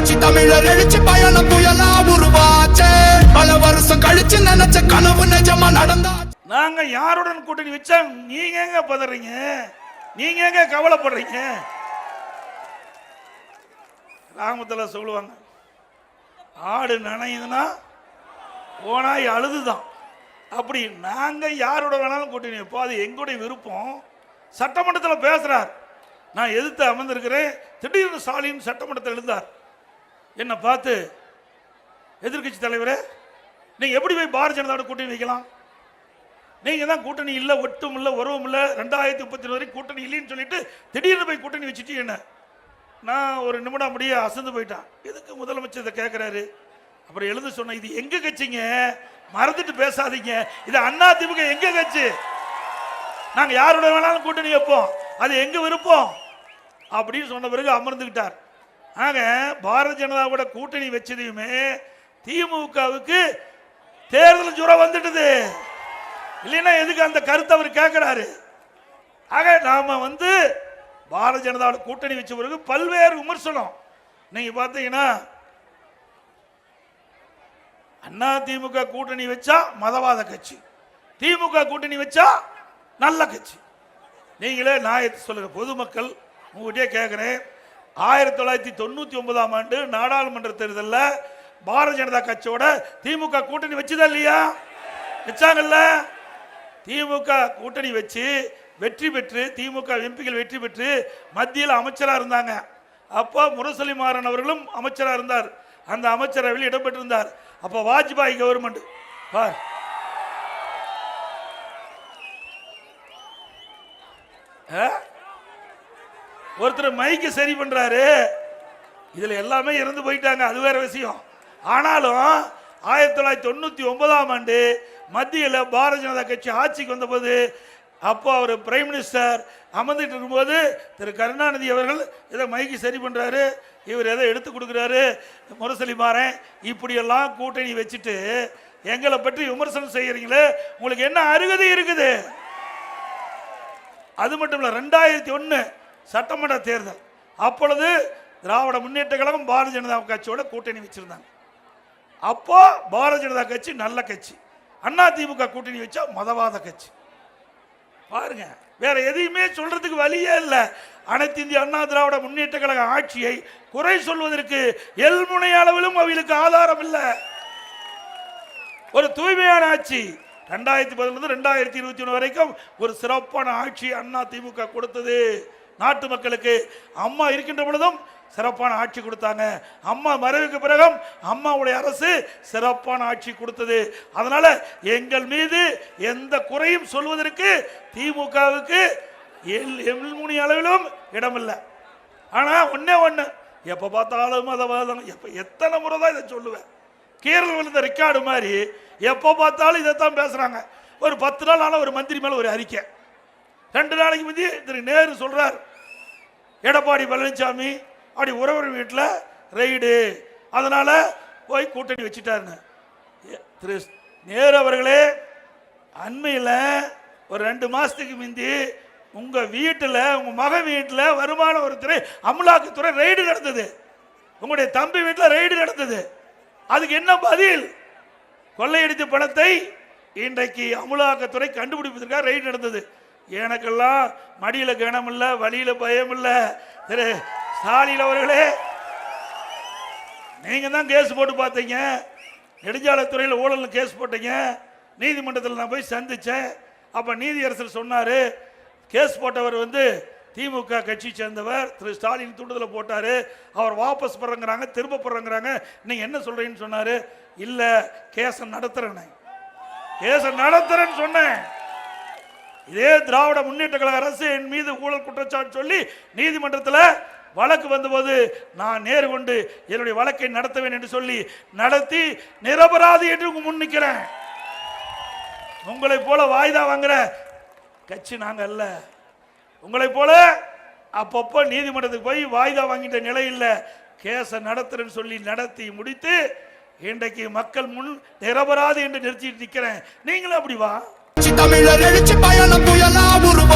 புரட்சி தமிழர் எழுச்சி பயணம் புயலா உருவாச்சே. பல வருஷம் கழிச்சு நினைச்ச கனவு நிஜமா நடந்தா நாங்க யாருடன் கூட்டணி வச்சா நீங்க எங்க பதறீங்க? நீங்க எங்க கவலைப்படுறீங்க? கிராமத்துல சொல்லுவாங்க ஆடு நனையுதுன்னா போனாய் அழுதுதான். அப்படி நாங்க யாரோட வேணாலும் கூட்டணி வைப்போம். அது எங்களுடைய விருப்பம். சட்டமன்றத்தில் பேசுறார். நான் எதிர்த்து அமர்ந்திருக்கிறேன். திடீர்னு ஸ்டாலின் சட்டமன்றத்தில் எழுந்தார். என்னை பார்த்து எதிர்க்கட்சி தலைவரே நீங்கள் எப்படி போய் பாரதிய ஜனதாவோட கூட்டணி வைக்கலாம்? நீங்கள் தான் கூட்டணி இல்லை ஒட்டும் இல்லை உறவும் இல்லை ரெண்டாயிரத்தி முப்பத்தி வரைக்கும் கூட்டணி இல்லைன்னு சொல்லிட்டு திடீர்னு போய் கூட்டணி வச்சுட்டு என்ன? நான் ஒரு நிமிடம் அப்படியே அசந்து போயிட்டான். எதுக்கு முதலமைச்சர் இதை கேட்குறாரு அப்புறம் எழுந்து சொன்ன இது எங்கே கட்சிங்க? மறந்துட்டு பேசாதீங்க. இது அண்ணா திமுக எங்கே கட்சி? நாங்கள் யாரோட வேணாலும் கூட்டணி வைப்போம். அது எங்கே விருப்பம்? அப்படின்னு சொன்ன பிறகு அமர்ந்துக்கிட்டார் ஆக பாரதிய ஜனதாவோட கூட்டணி வச்சதையுமே திமுகவுக்கு தேர்தல் ஜுரம் வந்துட்டுது. இல்லைன்னா எதுக்கு அந்த கருத்தை அவர் கேட்கிறாரு ஆக நாம வந்து பாரதிய ஜனதாவோட கூட்டணி வச்ச பிறகு பல்வேறு விமர்சனம். நீங்க பார்த்தீங்கன்னா அண்ணா திமுக கூட்டணி வச்சா மதவாத கட்சி. திமுக கூட்டணி வச்சா நல்ல கட்சி. நீங்களே நான் சொல்லுங்க பொதுமக்கள் உங்ககிட்டயே கேட்குறேன் ஆயிரத்தி தொள்ளாயிரத்தி தொண்ணூத்தி ஒன்பதாம் ஆண்டு நாடாளுமன்ற தேர்தலில் பாரதிய ஜனதா கட்சியோட திமுக கூட்டணி வச்சுதா இல்லையா? வச்சாங்கல்ல? திமுக கூட்டணி வச்சு வெற்றி பெற்று திமுக எம்பிகள் வெற்றி பெற்று மத்தியில் அமைச்சராக இருந்தாங்க. அப்போ முரசொலி மாறன் அவர்களும் அமைச்சராக இருந்தார். அந்த அமைச்சரவையில் இடம்பெற்றிருந்தார். அப்போ வாஜ்பாய் கவர்மெண்ட் பார். ஆ? ஒருத்தர் மைக்கு சரி பண்றாரு. இதுல எல்லாமே இறந்து போயிட்டாங்க அது வேற விஷயம். ஆனாலும் ஆயிரத்தி தொள்ளாயிரத்தி தொண்ணூத்தி ஒன்பதாம் ஆண்டு மத்தியில் பாரதிய ஜனதா கட்சி ஆட்சிக்கு வந்தபோது அப்போ அவர் பிரைம் மினிஸ்டர் அமர்ந்துட்டு இருக்கும்போது திரு கருணாநிதி அவர்கள் இதை மைக்கு சரி பண்ணுறாரு இவர் எதை எடுத்து கொடுக்குறாரு முரசொலி மாறன் இப்படியெல்லாம் கூட்டணி வச்சுட்டு எங்களை பற்றி விமர்சனம் செய்கிறீங்களே உங்களுக்கு என்ன அருகதை இருக்குது? அது மட்டும் இல்லை ரெண்டாயிரத்தி ஒன்று சட்டமன்ற தேர்தல். அப்பொழுது திராவிட முன்னேற்ற கழகம் பாரதிய ஜனதா கட்சியோட கூட்டணி வச்சிருந்தாங்க. அப்போ பாரதிய ஜனதா கட்சி நல்ல கட்சி. அண்ணா திமுக கூட்டணி வச்சா மதவாத கட்சி. பாருங்க வேற எதையுமே சொல்றதுக்கு வழியே இல்லை. அனைத்து இந்திய அண்ணா திராவிட முன்னேற்ற கழக ஆட்சியை குறை சொல்வதற்கு எல்முனை அளவிலும் அவர்களுக்கு ஆதாரம் இல்லை. ஒரு தூய்மையான ஆட்சி. ரெண்டாயிரத்தி பதினொன்று ரெண்டாயிரத்தி இருபத்தி ஒன்று வரைக்கும் ஒரு சிறப்பான ஆட்சி அண்ணா திமுக கொடுத்தது. நாட்டு மக்களுக்கு அம்மா இருக்கின்ற பொழுதும் சிறப்பான ஆட்சி கொடுத்தாங்க. அம்மா மறைவுக்கு பிறகும் அம்மாவுடைய அரசு சிறப்பான ஆட்சி கொடுத்தது. அதனால எங்கள் மீது எந்த குறையும் சொல்வதற்கு திமுகவுக்கு எல் எல்முனி அளவிலும் இடமில்லை. ஆனால் ஒன்றே ஒன்று எப்போ பார்த்தாலும் மதவாதம் எப்போ எத்தனை முறை தான் இதை சொல்லுவேன். கேரள விழுந்த ரெக்கார்டு மாதிரி எப்போ பார்த்தாலும் இதைத்தான் பேசுகிறாங்க ஒரு பத்து நாள் ஆனால் ஒரு மந்திரி மேலே ஒரு அறிக்கை. ரெண்டு நாளைக்கு முந்தி திரு நேரு சொல்கிறார் எடப்பாடி பழனிசாமி அப்படி உறவர் வீட்டில் ரெய்டு அதனால் போய் கூட்டணி வச்சுட்டாருன்னு திரு நேரு அவர்களே அண்மையில் ஒரு ரெண்டு மாதத்துக்கு முந்தி உங்கள் வீட்டில் உங்கள் மகன் வீட்டில் வருமான வரித்துறை அமலாக்கத்துறை ரெய்டு நடந்தது. உங்களுடைய தம்பி வீட்டில் ரெய்டு நடந்தது. அதுக்கு என்ன பதில்? கொள்ளையடித்த பணத்தை இன்றைக்கு அமலாக்கத்துறை கண்டுபிடிப்பதற்காக ரெய்டு நடந்தது. எனக்கெல்லாம் மடியில கனம் இல்ல வழியில பயம் இல்ல திரு ஸ்டாலின் அவர்களே நீங்க தான் கேஸ் போட்டு பார்த்தீங்க. நெடுஞ்சாலைத்துறையில் ஊழல் கேஸ் போட்டீங்க. நீதிமன்றத்தில் நான் போய் சந்திச்சேன். அப்ப நீதியரசர் சொன்னாரு கேஸ் போட்டவர் வந்து திமுக கட்சி சேர்ந்தவர் திரு ஸ்டாலின் தூண்டுதலை போட்டாரு. அவர் வாபஸ் போடுறங்கிறாங்க திரும்ப போடுறங்கிறாங்க நீங்க என்ன சொல்றீங்கன்னு சொன்னாரு இல்ல கேஸை நடத்துறேன்னு கேஸை நடத்துறேன்னு சொன்னேன். இதே திராவிட முன்னேற்ற கழக அரசு என் மீது ஊழல் குற்றச்சாட்டு சொல்லி நீதிமன்றத்தில் வழக்கு வந்தபோது நான் நேரு கொண்டு என்னுடைய வழக்கை நடத்துவேன் என்று சொல்லி நடத்தி நிரபராதி என்று முன் நிற்கிறேன் உங்களை போல வாய்தா வாங்குற கட்சி நாங்கள் அல்ல. உங்களை போல அப்பப்போ நீதிமன்றத்துக்கு போய் வாய்தா வாங்கிட்ட நிலை இல்லை. கேஸை நடத்துறேன்னு சொல்லி நடத்தி முடித்து இன்றைக்கு மக்கள் முன் நிரபராது என்று நிறுத்திட்டு நிற்கிறேன் நீங்களும் அப்படி வா. தமிழர் எழுச்சி பயணம் புயலா உருவ